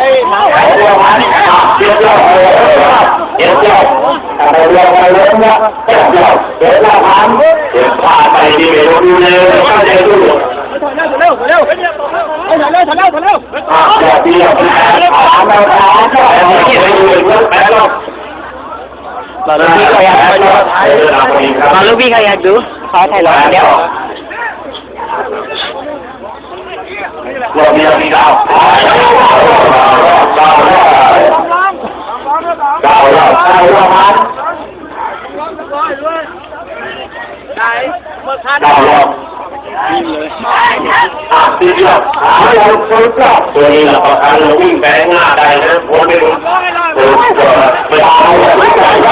ดีๆก็แล้วอยู่กันรออย่าหลับนอนอยู่ได้มาแล้วโอ้โหโอ้โหไปเลยนี่เลยว่าโอ้โหโอ้โหมาแล้วเอาละเอาละเอาเลยนะเอ้ยมาแล้วเดี๋ยวมาเดี๋ยวเดี๋ยวเดี๋ยวเดี๋ยวเดี๋ยวเดี๋ยวเดี๋ยวเดี๋ยวเดี๋ยวเดี๋ยวเดี๋ยวเราทำเดี๋ยวพาไปที่เมนูดูเลยก็จดูเร็วเร็วเร็วเร็วเร็วเร็วเร็วเร็วเดี๋ยวเดี๋ยวถามเราถามก็ไอ้ที่ไปดูเรื่แป๊บแล้วตอนลูกพี่เขาอยากดูตอนลูกพี่เขาอยากดูขอถ่ายรูปเดี๋ยวเรามีเรามีดา เจ้าแล้วเจ้าแล้วเจ้าแล้วมันเจ้าแล้วอาตีเดียวหาลงคนกลับตัวนี้ละประกันวิ่งแบงหน้าได้นะผมไม่รู้ตัวไปเอาไม่ได้เร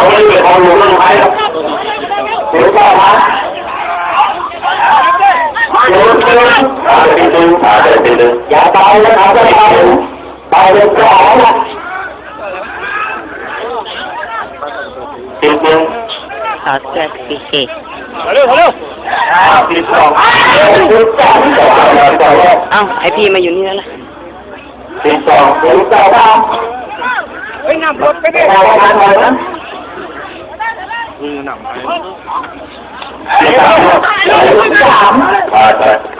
าไม่ไปเอาหลวงมันไปแล้วถูกต้องไหมายนเงินอาจจะดึงอาจจะดึงอย่าตายนะครับอย่าตาย บาเดี๋ยวจะหายละสิบหนึ่งขอเสื้อสีเขียวเร็วเร็วสิบสองสิบสามสิบสองสิบสองเอ้าไอพี่มาอยู่นี่แล้วล่ะสิบสองสิบสองสามเฮ้ยนำรถไปดิเราทำอะไรนะอืมนำไปสิบสามสิบสา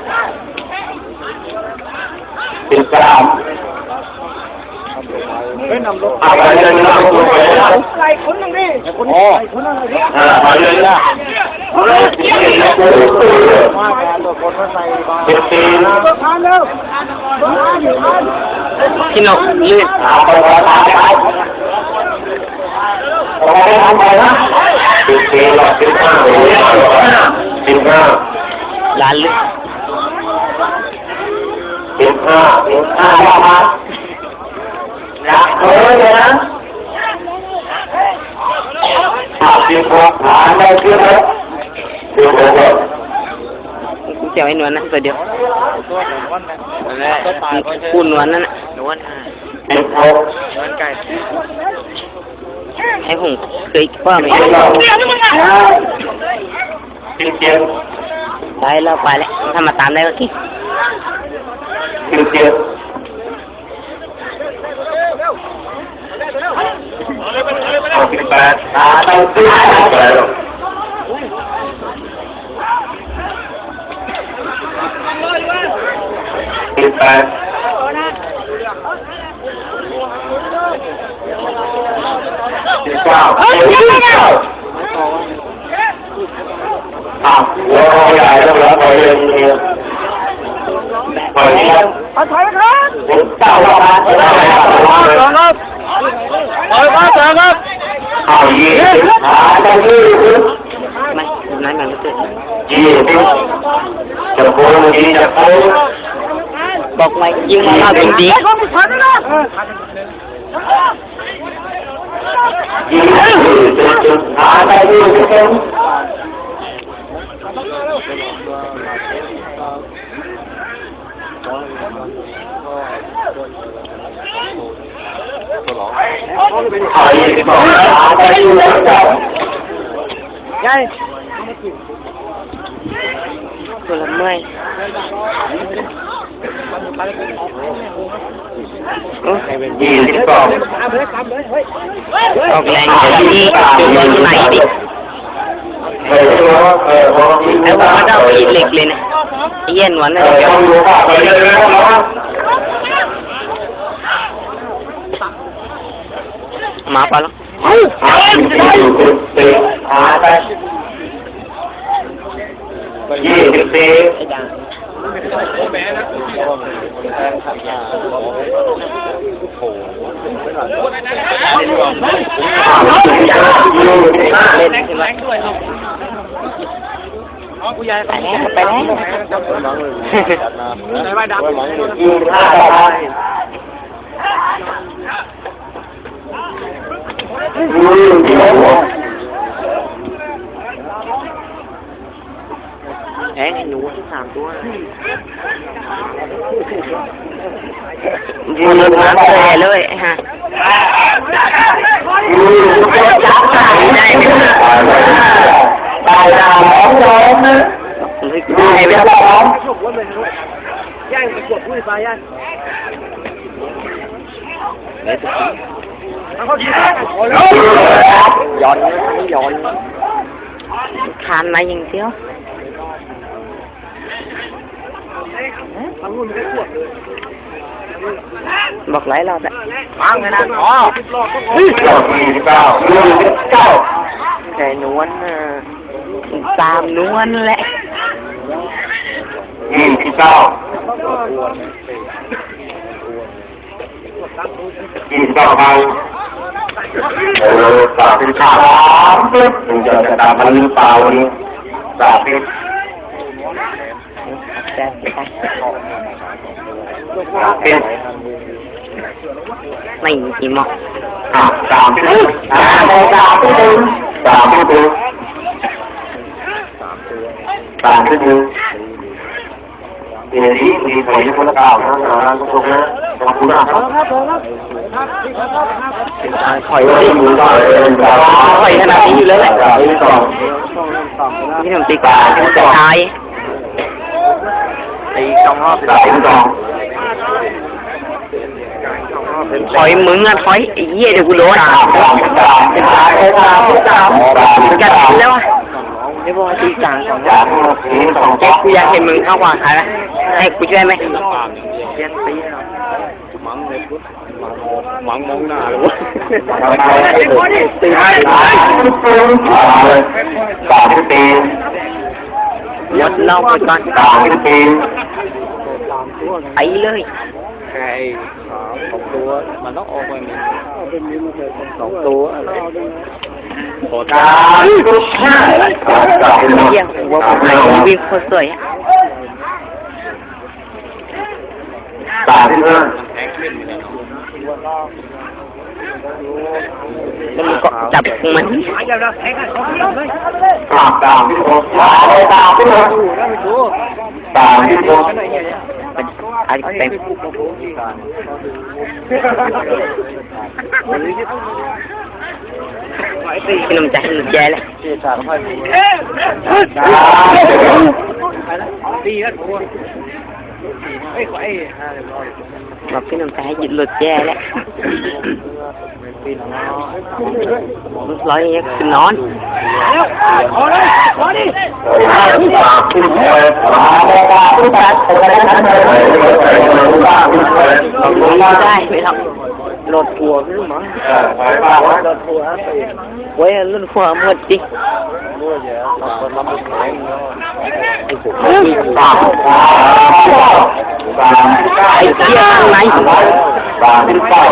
อะไรเงี้ยใส่คนนึงดิคนนึงอะไรเงี้ยมาตัวคนมาใส่าเป็นปนะตัวทานเร็ตัานอยู่ทานพี่นกรีบหาตัานไปทำไปทำไปนะเป็นปีละเป็นห้าเป็ห้าล้านลึกเป็นห้าเป็นห้าแล้วครั เลยนะสิบหกหานได้สิบหกสิบหกกูจะไว้นวลนะตัวเดียวกูนวลนั่นน่ะนวลสิบหกไอ้ผมเคยว่าไม่สิบหกสิบเจ็ดไปแล้วไปแล้วถ้ามาตามได้ก็กินสิบเจ็ด But I don't think I will. It's bad. It's ห้า It's out. อ้าวโอ้ยใหญ่แล้วแล้วไปเรื่องนี้ไปนี้ครับเอาถอยครับผมเจ้าละครับเจ้ลครับยครับยครับ เอายี่สิบหาได้ยี่สิบไม่นั้นมันไม่เกิดยี่สิบจะโกงดีจะโกงบอกไว้ยิงมาเอาจริงดียี่สิบหาได้ยี่สิบ ไงปวดเมื่อยยี่สิบสองออกแรงอยี่ที่ดูมันไหลดิเออว่าเออว่าไม่ได้เหล็กเลยนา เย็นวันนั้มาปะล่ะยี่สิบสี่เล่น ผู้ใหญ่ไปแล้วใส่ใบดำยืนท่าไปยืนเดียวแองหนูสามตัวยืนมาแต่เลยฮะยืนจับใจได้ ดาวร้องร้องนะไม่ดูได้ไม่เป็นได้ร้องย่างกดผู้ไปย่างย้อนย้อนคานมาอย่างเดียวทางนู้นไม่ได้ขวดเลยบอกหลายรอบแล้วฟังไงนะอ๋อสิบรอบก็พอเก้าสี่สิบเก้าดูสิบเก้าแต่นวลนะ ตามนวลแหละยี่สิบเก้ายี่สิบเก้าไปเออสามสิบสามปึ๊บมึงจะจะตามมันหรือเปล่าวันนี้สามสิบแต่แต่สามสิบไม่มีกี่หมอกอะสามสิบสามสิบสามสิบ หนึ่งสามสิบหนึ่งสามสิบหนึ่งเดี๋ยวนี้มีใครจะคนละเก้านะนะทุกคนนะขอบคุณนะครับครับผมครับครับพี่ครับคอยที่อยู่ก็คอยขนาดนี้อยู่แล้วแหละสองพี่หนุ่มตีกว่าจะตายตีสองรอบสามสองถอยมึงอะถอยไอ้เหี้ยเดี๋ยวกูโดนสามสามสามสามสามสามจะแล้วอะ ไม่บอกตีกลางสองสามสองเจ๊กูอยากเห็นมึงเข้ากว่าใครไหมให้กูช่วยไหมเจ็ดตีหรอมังเลยพุทธมังมองหน้าเลยวะตีให้สามตีหมดเราไปก่อนสามตีไปเลยแค่สองตัวมันต้องออกไปมีสองตัวอะไร ขอสามสิบห้าสามสิบหกเหี้ยหัวผมไหลวิ่งโคตรสวยอะสามสิบห้าแข็งขึ้นเลยเนาะแล้วมึงก็จับมันหายแล้วแข็งกันของเราเลยสามสามสิบหกสามสิบหกแล้วไปดูสามสิบหกอะไรเงี้ยอาจจะเป็น พี่หนุ่มจะหนุ่มแย่เลยตีสามพันสามสิบหกตีแล้วตัวเฮ้ไอ้ห้ารียบร้อยบอกพี่หนุ่มจะให้หยุดหลุดแย่แล้วปีนเนาะร้อยอย่างเงี้ยคือนอนขอเลยขอดิสามสิบหกสามสิบแปดสามสิบแปดสามสิบแปดสามสิบแปดไม่ได้ไม่ท รถทัวร์ไม่รู้มั้งเออไปบ้างวะรถทัวร์ครับำเว้ยรุ่นหัวหมดดิรู้เยอะคนลำบากแข็งเนาะสามสามสามสิบเก้าไอ้เหี้ยข้างในสามสิบเก้า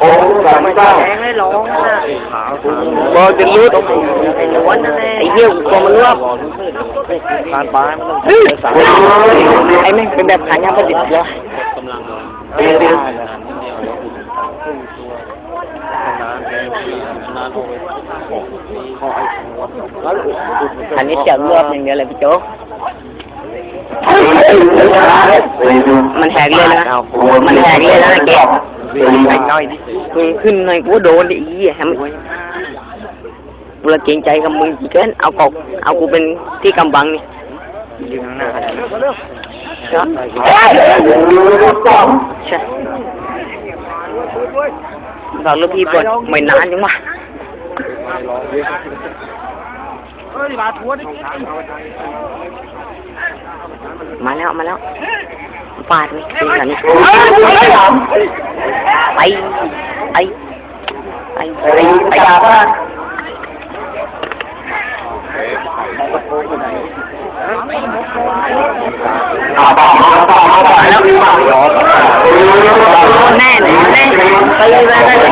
โอ้สามสิบเก้าแรงเลยร้องนะขาวคุณบอกจะรู้ไอ้ล้วนนั่นแหละไอ้เหี้ยกลัวมันรวบการบ้านมันต้องไอ้แม่งเป็นแบบขายยาประดิษฐ์เหรอ กำลังเลยเดี๋ยวเดี๋ยวนานเดียวแล้วนานนานโอ้ยขอไอ้หัวแล้วอันนี้จะรวบอย่างเดียวเลยพี่โจ๊กมันแหกเลยนะมันแหกเลยนะแกน้อยดิมึงขึ้นหน่อยกูโดนดิอีแฮมงกูละเกรงใจกับมึงจีเกินเอากอกเอากูเป็นที่กำบังนี่ยืนหน้าใช่ ใช่บอกลูกพี่ปวดไม่นานจังวะเฮ้ยบาทัวร์ดิมาแล้วมาแล้วฟาดไหมตีกันนี่ไปไปไปไปไปยาบ้านแน่แน่แน่ ไปเลยไป